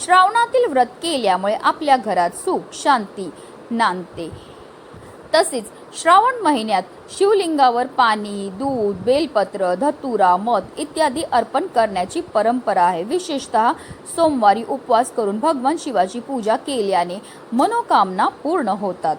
श्रावणातील व्रत केल्यामुळे आपल्या घरात सुख शांती नांदते. तसेच श्रावण महिन्यात शिवलिंगावर पाणी दूध बेलपत्र धतुरा मध इत्यादी अर्पण करण्याची परंपरा आहे. विशेषतः सोमवारी उपवास करून भगवान शिवाची पूजा केल्याने मनोकामना पूर्ण होतात.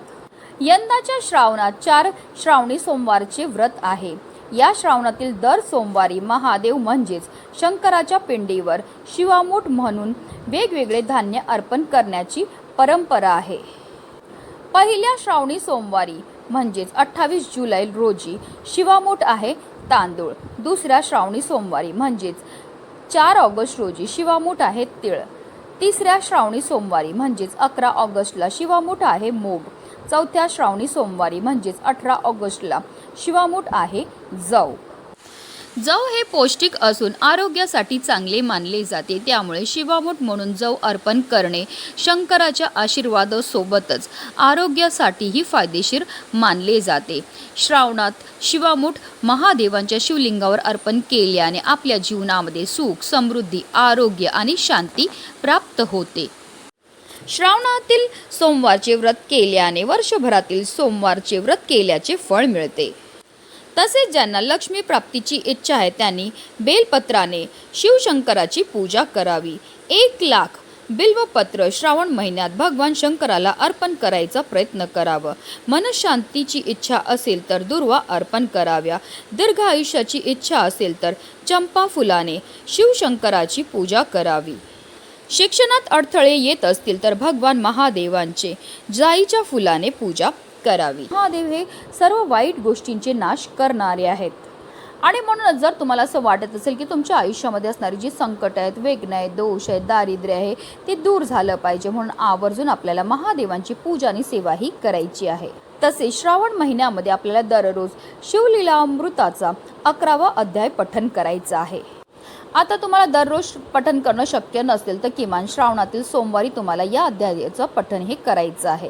यंदाच्या श्रावणात चार श्रावणी सोमवारचे व्रत आहे. या श्रावणातील दर सोमवारी महादेव म्हणजेच शंकराच्या पिंडीवर शिवामूठ म्हणून वेगवेगळे धान्य अर्पण करण्याची परंपरा आहे. पहिल्या श्रावणी सोमवारी म्हणजेच अठ्ठावीस जुलै रोजी शिवामूठ आहे तांदूळ. दुसऱ्या श्रावणी सोमवारी म्हणजेच चार ऑगस्ट रोजी शिवामूठ आहे तिळ. तिसऱ्या श्रावणी सोमवारी म्हणजेच अकरा ऑगस्टला शिवामूठ आहे मूग. चौथ्या श्रावणी सोमवारी म्हणजेच अठरा ऑगस्टला शिवामूठ आहे जव. जव हे पौष्टिक असून आरोग्यासाठी चांगले मानले जाते. त्यामुळे शिवामूठ म्हणून जव अर्पण करणे शंकराच्या आशीर्वादासोबतच आरोग्यासाठीही फायदेशीर मानले जाते. श्रावणात शिवामूठ महादेवांच्या शिवलिंगावर अर्पण केल्याने आपल्या जीवनामध्ये सुख समृद्धी आरोग्य आणि शांती प्राप्त होते. श्रावणातील सोमवारचे व्रत केल्याने वर्षभरातील सोमवारचे व्रत केल्याचे फळ मिळते. तसेच ज्यांना लक्ष्मी प्राप्तीची इच्छा आहे त्यांनी बेलपत्राने शिवशंकराची पूजा करावी. एक लाख बिल्वपत्र श्रावण महिन्यात भगवान शंकराला अर्पण करायचा प्रयत्न करावा. मनशांतीची इच्छा असेल तर दुर्वा अर्पण कराव्या. दीर्घ आयुष्याची इच्छा असेल तर चंपा फुलाने शिवशंकराची पूजा करावी. शिक्षणात अडथळे येत असतील तर भगवान महादेवांचे जाईच्या फुलाने पूजा करावी. महादेव हे सर्व वाईट गोष्टींचे नाश करणारे आहेत. आणि म्हणूनच जर तुम्हाला असं वाटत असेल की तुमच्या आयुष्यामध्ये असणारी जी संकट आहेत वेगणं आहेत दोष आहेत दारिद्र्य आहे ते दूर झालं पाहिजे म्हणून आवर्जून आपल्याला महादेवांची पूजा आणि सेवाही करायची आहे. तसेच श्रावण महिन्यामध्ये आपल्याला दररोज शिवलीला अमृताचा अकरावा अध्याय पठन करायचा आहे. आता तुम्हाला दररोज पठन करणं शक्य नसेल तर किमान श्रावणातील सोमवारी तुम्हाला या अध्यायाचं पठन हे करायचं आहे.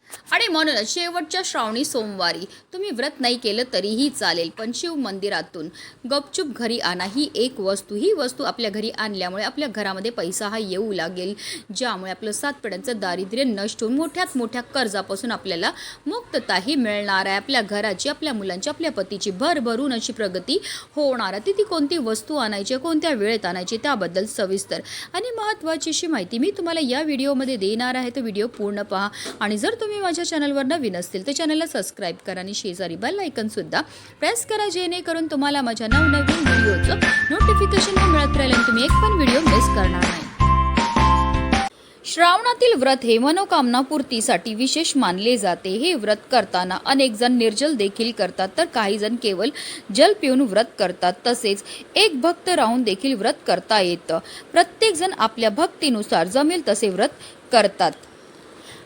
आणि म्हणूनच शेवटच्या श्रावणी सोमवारी तुम्ही व्रत नाही केलं तरीही चालेल पण शिव मंदिरातून गपचूप घरी आणा. ही एक वस्तू ही वस्तू आपल्या घरी आणल्यामुळे आपल्या घरामध्ये पैसा हा येऊ लागेल ज्यामुळे आपलं सात पिढ्यांचं दारिद्र्य नष्ट होऊन मोठ्यात मोठ्या कर्जापासून आपल्याला मुक्तताही मिळणार आहे. आपल्या घराची आपल्या मुलांची आपल्या पतीची भरभरून अशी प्रगती होणार आहे. ती कोणती वस्तू आणायची कोणत्या वेळेत आणायची त्याबद्दल सविस्तर आणि महत्त्वाची अशी माहिती मी तुम्हाला या व्हिडिओमध्ये देणार आहे. तो व्हिडिओ पूर्ण पहा आणि जर तुम्ही माझ्या चॅनलवर नवीन असतील तर चॅनलला सबस्क्राईब करा आणि शेजारी बेल सुद्धा. प्रेस करा जेणेकरून तुम्हाला माझ्या नवनवीन व्हिडिओचं नोटिफिकेशन मिळत राहील आणि तुम्ही एक पण व्हिडिओ मिस करणार नाही. श्रावणातील व्रत हे मनोकामना पूर्तीसाठी विशेष मानले जाते. हे व्रत करताना अनेक जण निर्जल देखील करतात तर काही जण केवळ जल पिऊन व्रत करतात. तसेच एक भक्त राहून देखील व्रत करता येतं. प्रत्येक जण आपल्या भक्तीनुसार जमेल तसे व्रत करतात.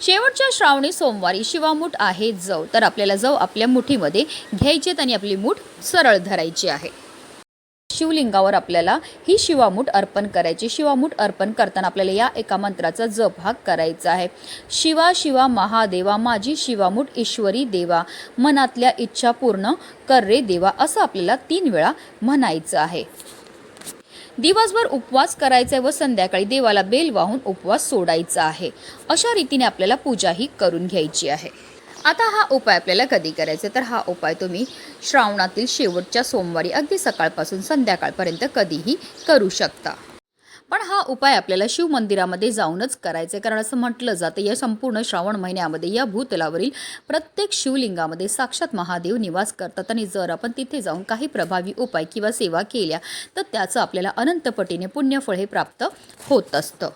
शेवटच्या श्रावणी सोमवारी शिवामूठ आहे जव. तर आपल्याला जव आपल्या मुठीमध्ये घ्यायचेत आणि आपली मूठ सरळ धरायची आहे. शिवलिंगावर आपल्याला ही शिवामूठ अर्पण करायची. शिवामूठ अर्पण करताना आपल्याला या एका मंत्राचा जप हा करायचा आहे. शिवा शिवा महादेवा माझी शिवामूठ ईश्वरी देवा. मनातल्या इच्छा पूर्ण कर रे देवा असं आपल्याला तीन वेळा म्हणायचं आहे. दिवसभर उपवास करायचा आहे व संध्याकाळी देवाला बेल वाहून उपवास सोडायचा आहे. अशा रीतीने आपल्याला पूजा ही करून घ्यायची आहे. आता हा उपाय आपल्याला कधी करायचा? तर हा उपाय तुम्ही श्रावणातील शेवटच्या सोमवारी अगदी सकाळपासून संध्याकाळपर्यंत कधीही करू शकता. पण हा उपाय आपल्याला शिव मंदिरामध्ये जाऊनच करायचा आहे. कारण असं म्हटलं जातं या संपूर्ण श्रावण महिन्यामध्ये या भूतलावरील प्रत्येक शिवलिंगामध्ये साक्षात महादेव निवास करतात. आणि जर आपण तिथे जाऊन काही प्रभावी उपाय किंवा सेवा केल्या तर त्याचं आपल्याला अनंतपटीने पुण्यफळ हे प्राप्त होत असतं.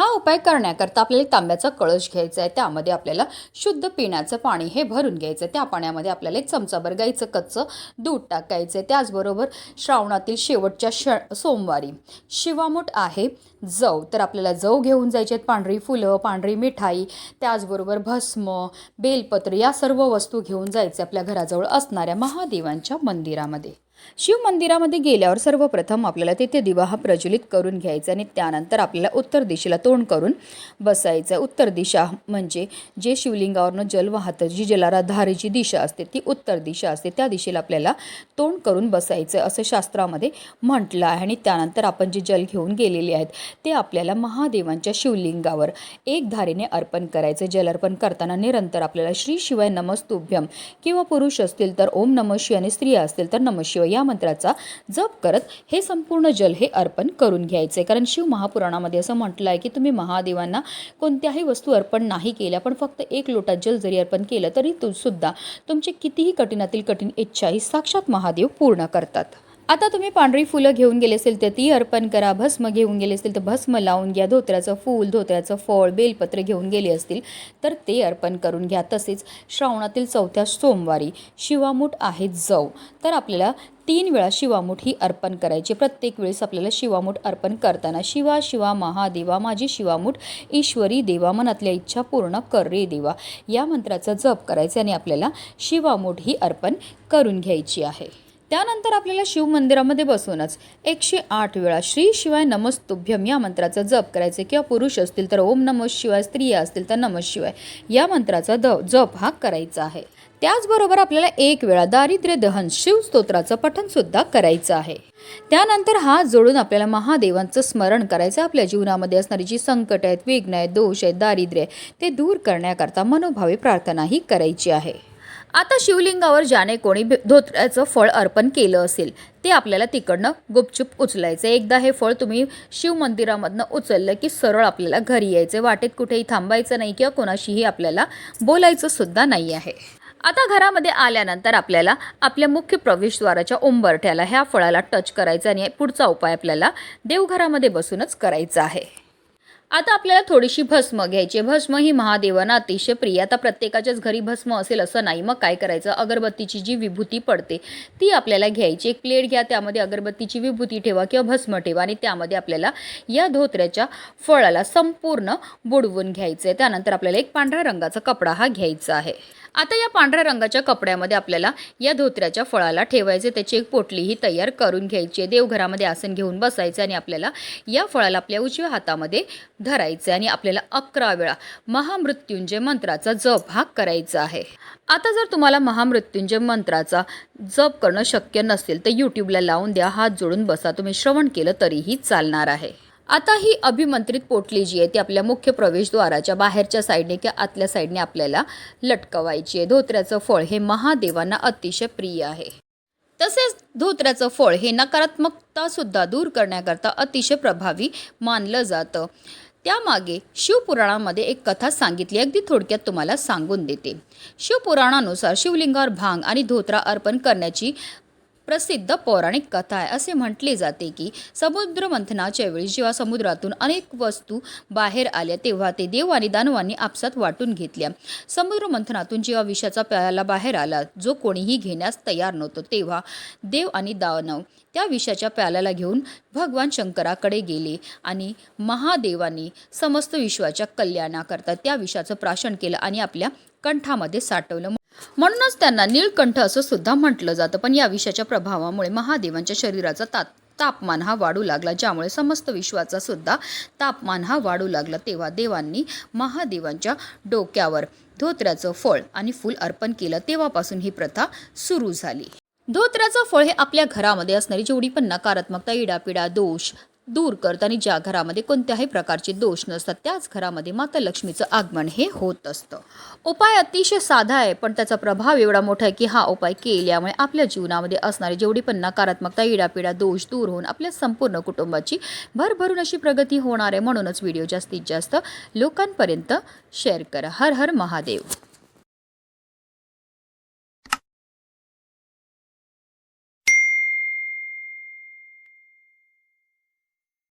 हा उपाय करण्याकरता आपल्याला तांब्याचा कळश घ्यायचा आहे. त्यामध्ये आपल्याला शुद्ध पिण्याचं पाणी हे भरून घ्यायचं आहे. त्या पाण्यामध्ये आपल्याला एक चमचाभर गाईचं कच्चं दूध टाकायचं आहे. त्याचबरोबर श्रावणातील शेवटच्या श सोमवारी शिवामूठ आहे जव. तर आपल्याला जव घेऊन जायचे आहेत. पांढरी फुलं पांढरी मिठाई त्याचबरोबर भस्म बेलपत्र या सर्व वस्तू घेऊन जायचे आपल्या घराजवळ असणाऱ्या महादेवांच्या मंदिरामध्ये. शिव मंदिरामध्ये गेल्यावर सर्वप्रथम आपल्याला तेथे दिवा हा प्रज्वलित करून घ्यायचा आणि त्यानंतर आपल्याला उत्तर दिशेला तोंड करून बसायचं. उत्तर दिशा म्हणजे जे शिवलिंगावरनं जल वाहतं जी जलाधारेची दिशा असते ती उत्तर दिशा असते. त्या दिशेला आपल्याला तोंड करून बसायचं असं शास्त्रामध्ये म्हटलं आहे आणि त्यानंतर आपण जे जल घेऊन गेलेले आहेत ते आपल्याला महादेवांच्या शिवलिंगावर एक धारेने अर्पण करायचं. जल अर्पण करताना निरंतर आपल्याला श्री शिवाय नमस्तुभ्यम किंवा पुरुष असतील तर ओम नम शिवाय आणि स्त्रिया असतील तर नमशिवाय या मंत्राचा जप करत हे संपूर्ण जल हे अर्पण करून घ्यायचे. कारण शिव महापुराणामध्ये असं म्हटलं आहे की तुम्ही महादेवांना कोणत्याही वस्तू अर्पण नाही केल्या पण फक्त एक लोटा जल जरी अर्पण केलं तरी सुद्धा तुमची कितीही कठीणातील कठीण इच्छा ही साक्षात महादेव पूर्ण करतात. आता तुम्ही पांढरी फुलं घेऊन गेले असेल तर ती अर्पण करा. भस्म घेऊन गेले असतील तर भस्म लावून घ्या. धोत्र्याचं फूल धोत्र्याचं फळ बेलपत्र घेऊन गेले असतील तर ते अर्पण करून घ्या. तसेच श्रावणातील चौथ्या सोमवारी शिवामूठ आहे जव. तर आपल्याला तीन वेळा शिवामूठ ही अर्पण करायची. प्रत्येक वेळेस आपल्याला शिवामूठ अर्पण करताना शिवा शिवा महादेवा माझी शिवामूठ ईश्वरी देवा मनातल्या इच्छा पूर्ण कर रे देवा. या मंत्राचा जप करायचा आणि आपल्याला शिवामूठ ही अर्पण करून घ्यायची आहे. त्यानंतर आपल्याला शिव मंदिरामध्ये बसूनच एकशे आठ वेळा श्री शिवाय नमस्तुभ्यम या मंत्राचा जप करायचा. किंवा पुरुष असतील तर ओम नमः शिवाय स्त्रिया असतील तर नमः शिवाय या मंत्राचा द जप हा करायचा आहे. त्याचबरोबर आपल्याला एक वेळा दारिद्र्य दहन शिवस्तोत्राचं स्तोत्राचं सुद्धा करायचं आहे. त्यानंतर हात जोडून आपल्याला महादेवांचं स्मरण करायचं आपल्या जीवनामध्ये असणारी जी संकट आहेत विघ्न आहेत दोष आहेत दारिद्र्य आहे, ते दूर करण्याकरता मनोभावे प्रार्थनाही करायची आहे. आता शिवलिंगावर ज्याने कोणी धोत्र्याचं फळ अर्पण केलं असेल ते आपल्याला तिकडनं गुपचूप उचलायचं एकदा हे फळ तुम्ही शिव मंदिरामधनं उचललं की सरळ आपल्याला घरी यायचं वाटेत कुठेही थांबायचं नाही किंवा कोणाशीही आपल्याला बोलायचं सुद्धा नाही आहे. आता घरामध्ये आल्यानंतर आपल्याला आपल्या मुख्य प्रवेशद्वाराच्या उंबरठ्याला ह्या फळाला टच करायचं आणि पुढचा उपाय आपल्याला देवघरामध्ये बसूनच करायचा आहे. आता आपल्याला थोडीशी भस्म घ्यायची. भस्म ही महादेवांना अतिशय प्रिय आता प्रत्येकाच्याच घरी भस्म असेल असं नाही. मग काय करायचं? अगरबत्तीची जी विभूती पडते ती आपल्याला घ्यायची. एक प्लेट घ्या त्यामध्ये अगरबत्तीची विभूती ठेवा किंवा भस्म ठेवा आणि त्यामध्ये आपल्याला या धोत्र्याच्या फळाला संपूर्ण बुडवून घ्यायचं आहे त्यानंतर आपल्याला एक पांढऱ्या रंगाचा कपडा हा घ्यायचा आहे. आता या पांढऱ्या रंगाच्या कपड्यामध्ये आपल्याला या धोत्र्याच्या फळाला ठेवायचे त्याची एक पोटलीही तयार करून घ्यायची देवघरामध्ये आसन घेऊन बसायचं आणि आपल्याला या फळाला आपल्या उजव्या हातामध्ये धरायचं आणि आपल्याला अकरा वेळा महामृत्युंजय मंत्राचा जप हा करायचा आहे. आता जर तुम्हाला महामृत्युंजय मंत्राचा जप करणं शक्य नसेल तर यूट्यूबला लावून द्या हात जोडून बसा तुम्ही श्रवण केलं तरीही चालणार आहे. आता ही अभिमंत्रित पोटली जी आहे ती आपल्या मुख्य प्रवेशद्वाराच्या बाहेरच्या साईडने किंवा आतल्या साईडने आपल्याला लटकवायची आहे. धोत्र्याचं फळ हे महादेवांना अतिशय प्रिय आहे. तसेच धोत्र्याचं फळ हे नकारात्मकतासुद्धा दूर करण्याकरता अतिशय प्रभावी मानलं जातं. त्यामागे शिवपुराणामध्ये एक कथा सांगितली अगदी थोडक्यात तुम्हाला सांगून देते. शिवपुराणानुसार शिवलिंगावर भांग आणि धोत्रा अर्पण करण्याची प्रसिद्ध पौराणिक कथा आहे. असे म्हटले जाते की समुद्र मंथनाच्या वेळी जेव्हा समुद्रातून अनेक वस्तू बाहेर आल्या तेव्हा ते देव आणि दानवांनी आपसात वाटून घेतल्या. समुद्र मंथनातून जेव्हा विषाचा प्याला बाहेर आला जो कोणीही घेण्यास तयार नव्हतो तेव्हा देव आणि दानव त्या विषाच्या प्याल्याला घेऊन भगवान शंकराकडे गेले आणि महादेवाने समस्त विश्वाच्या कल्याणाकरता त्या विषाचं प्राशन केलं आणि आपल्या कंठामध्ये साठवलं. म्हणूनच त्यांना नीळकंठ असं सुद्धा म्हटलं जातं. पण या विषाच्या प्रभावामुळे महादेवांच्या शरीराचा ता तापमान हा वाढू लागला ज्यामुळे समस्त विश्वाचा सुद्धा तापमान हा वाढू लागला. तेव्हा देवांनी महादेवांच्या डोक्यावर धोत्र्याचं फळ आणि फूल अर्पण केलं. तेव्हापासून ही प्रथा सुरू झाली. धोत्र्याचं फळ हे आपल्या घरामध्ये असणारी जेवढी पण नकारात्मकता इडापिडा दोष दूर करत आणि ज्या घरामध्ये कोणत्याही प्रकारचे दोष नसतात त्याच घरामध्ये माता लक्ष्मीचं आगमन हे होत असतं. उपाय अतिशय साधा आहे पण त्याचा प्रभाव एवढा मोठा आहे की हा उपाय केल्यामुळे आपल्या जीवनामध्ये असणारी जेवढी पण नकारात्मकता इडापिडा दोष दूर होऊन आपल्या संपूर्ण कुटुंबाची भरभरून अशी प्रगती होणार आहे म्हणूनच व्हिडिओ जास्तीत जास्त लोकांपर्यंत शेअर करा. हर हर महादेव.